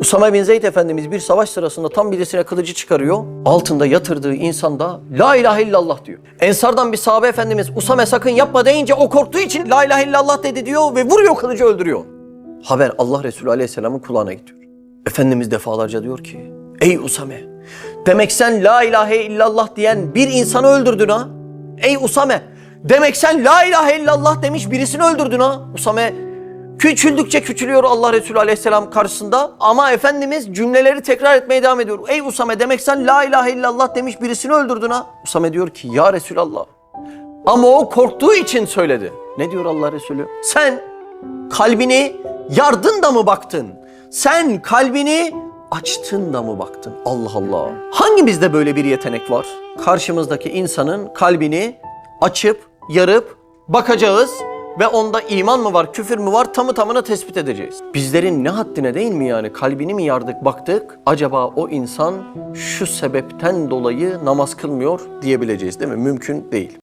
Usame bin Zeyd Efendimiz bir savaş sırasında tam birisine kılıcı çıkarıyor. Altında yatırdığı insan da La ilahe illallah diyor. Ensardan bir sahabe efendimiz Usame sakın yapma deyince o korktuğu için La ilahe illallah dedi diyor ve vuruyor kılıcı öldürüyor. Haber Allah Resulü Aleyhisselam'ın kulağına gidiyor. Efendimiz defalarca diyor ki Ey Usame demek sen La ilahe illallah diyen bir insanı öldürdün ha. Ey Usame demek sen La ilahe illallah demiş birisini öldürdün ha. Usame küçüldükçe küçülüyor Allah Resulü Aleyhisselam karşısında ama Efendimiz cümleleri tekrar etmeye devam ediyor. Ey Usame demek sen La ilahe illallah demiş birisini öldürdün ha. Usame diyor ki ya Resulallah ama o korktuğu için söyledi. Ne diyor Allah Resulü? Sen kalbini yardın da mı baktın? Sen kalbini açtın da mı baktın? Allah Allah. Hangimizde böyle bir yetenek var? Karşımızdaki insanın kalbini açıp, yarıp bakacağız ve onda iman mı var, küfür mü var tamı tamına tespit edeceğiz. Bizlerin ne haddine değil mi yani? Kalbini mi yardık, baktık? Acaba o insan şu sebepten dolayı namaz kılmıyor diyebileceğiz değil mi? Mümkün değil.